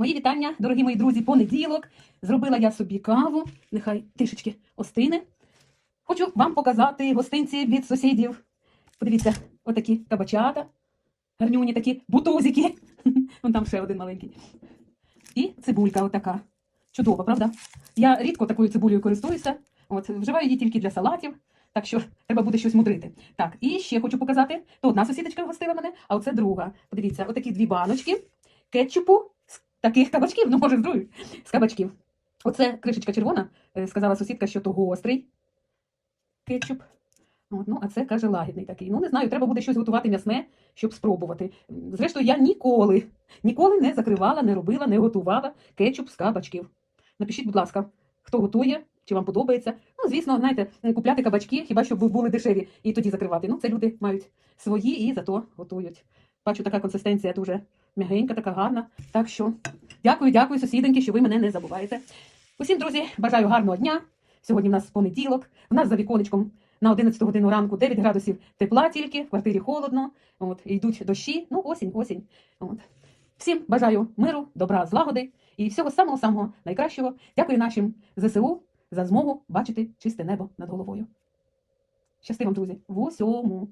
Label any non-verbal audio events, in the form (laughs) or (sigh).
Мої вітання, дорогі мої друзі, понеділок. Зробила я собі каву, нехай трішечки остине. Хочу вам показати гостинці від сусідів. Подивіться, отакі кабачата, гарнюні такі бутузики. (laughs) Вон там ще один маленький. І цибулька отака. Чудова, правда? Я рідко такою цибулею користуюся. От, вживаю її тільки для салатів, так що треба буде щось мудрити. Так, і ще хочу показати. То одна сусідочка гостила мене, а оце друга. Подивіться, отакі дві баночки кетчупу таких кабачків, ну може з з кабачків. Оце кришечка червона, е, сказала сусідка, що то гострий кетчуп. От, ну, а це каже лагідний такий. Ну, не знаю, треба буде щось готувати м'ясне, щоб спробувати. Зрештою, я ніколи, ніколи не закривала, не робила, не готувала кетчуп з кабачків. Напишіть, будь ласка, хто готує, чи вам подобається. Ну, звісно, знаєте, купляти кабачки, хіба щоб були дешеві, і тоді закривати. Ну, це люди мають свої і зато готують. Бачу, така консистенція дуже м'ягенька, така гарна. Так що дякую, дякую, сусіденьки, що ви мене не забуваєте. Усім, друзі, бажаю гарного дня. Сьогодні в нас понеділок. У нас за віконечком на 11 годину ранку 9 градусів тепла тільки, в квартирі холодно. От, йдуть дощі. Ну, осінь, осінь. От. Всім бажаю миру, добра, злагоди і всього самого-самого найкращого. Дякую нашим ЗСУ за змогу бачити чисте небо над головою. Щасти вам, друзі, в усьому.